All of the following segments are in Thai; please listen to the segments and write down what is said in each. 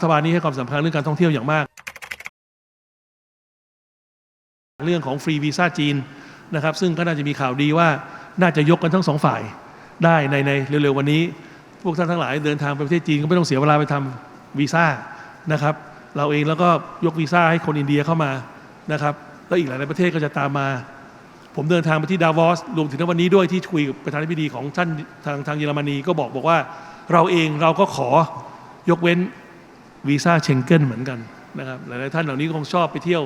รัฐบาลนี้ให้ความสำคัญเรื่องการท่องเที่ยวอย่างมาก เรื่องของฟรีวีซ่าจีนนะครับ ซึ่งก็น่าจะมีข่าวดีว่าน่าจะยกกันทั้งสองฝ่ายได้ในในเร็วๆวันนี้ พวกท่านทั้งหลายเดินทางไปประเทศจีนก็ไม่ต้องเสียเวลาไปทำวีซ่านะครับ เราเองแล้วก็ยกวีซ่าให้คนอินเดียเข้ามานะครับ แล้วอีกหลายประเทศก็จะตามมา ผมเดินทางไปที่ดาวอสรวมถึงวันนี้ด้วยที่คุยกับประธานาธิบดีของท่านทางทางเยอรมนีก็บอกบอกว่า เราเองเราก็ขอยกเว้น วีซ่าเชงเก้นเหมือนกันนะครับหลายๆท่านเหล่านี้ก็คงชอบไปเที่ยว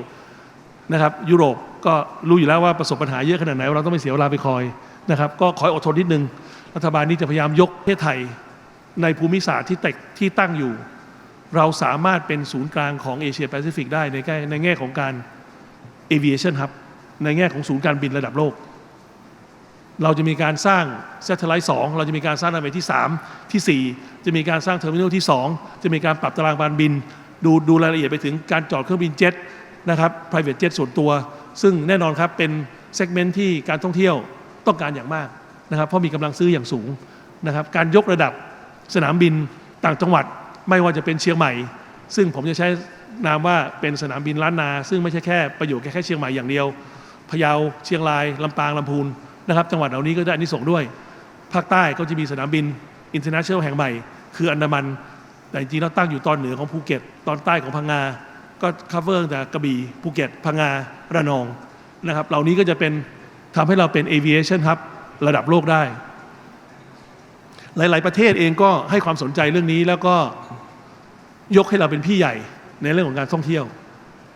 นะครับยุโรปก็รู้อยู่แล้วว่าประสบปัญหาเยอะขนาดไหนเราต้องไปเสียเวลาไปคอยนะครับก็ขอให้อดทนนิดนึง รัฐบาลนี้จะพยายามยกประเทศไทยในภูมิศาสตร์ที่แตกที่ตั้งอยู่ เราสามารถเป็นศูนย์กลางของเอเชียแปซิฟิกได้ในแง่ในแง่ของการ aviation hub ในแง่ของศูนย์การบินระดับโลก เราจะมีการสร้าง Satellite 2เราจะมีการสร้างระเบีที่ 3 ที่ 4 จะมีการสร้างเทอร์มินอลที่ 2 จะมีการปรับตารางการบิน ดูดูรายละเอียดไปถึงการจอดเครื่องบินเจ็ตนะครับ private jet ส่วนตัว ซึ่งแน่นอนครับเป็นเซกเมนต์ที่การท่องเที่ยวต้องการอย่างมากนะครับ เพราะมีกำลังซื้ออย่างสูงนะครับ การยกระดับสนามบินต่างจังหวัดไม่ว่าจะเป็นเชียงใหม่ ซึ่งผมจะใช้นามว่าเป็นสนามบินล้านนา ซึ่งไม่ใช่แค่ประโยชน์แค่แค่เชียงใหม่อย่างเดียวพะเยาเชียงรายลำปางลำพูน นะครับ จังหวัดเหล่านี้ก็ได้อานิสงส์ด้วย ภาคใต้ก็จะมีสนามบิน international แนลแห่งใหม่ คืออันดามัน แต่จริงๆแล้วตั้งอยู่ตอนเหนือของภูเก็ต ตอนใต้ของพังงา ก็ cover ตั้งแต่กระบี่ภูเก็ตพังงาระนองนะครับ เหล่านี้ก็จะเป็นทำให้เราเป็น aviation hub ระดับโลกได้ หลาย ๆ ประเทศเองก็ให้ความสนใจเรื่องนี้แล้วก็ยกให้เราเป็นพี่ใหญ่ในเรื่องของการท่องเที่ยว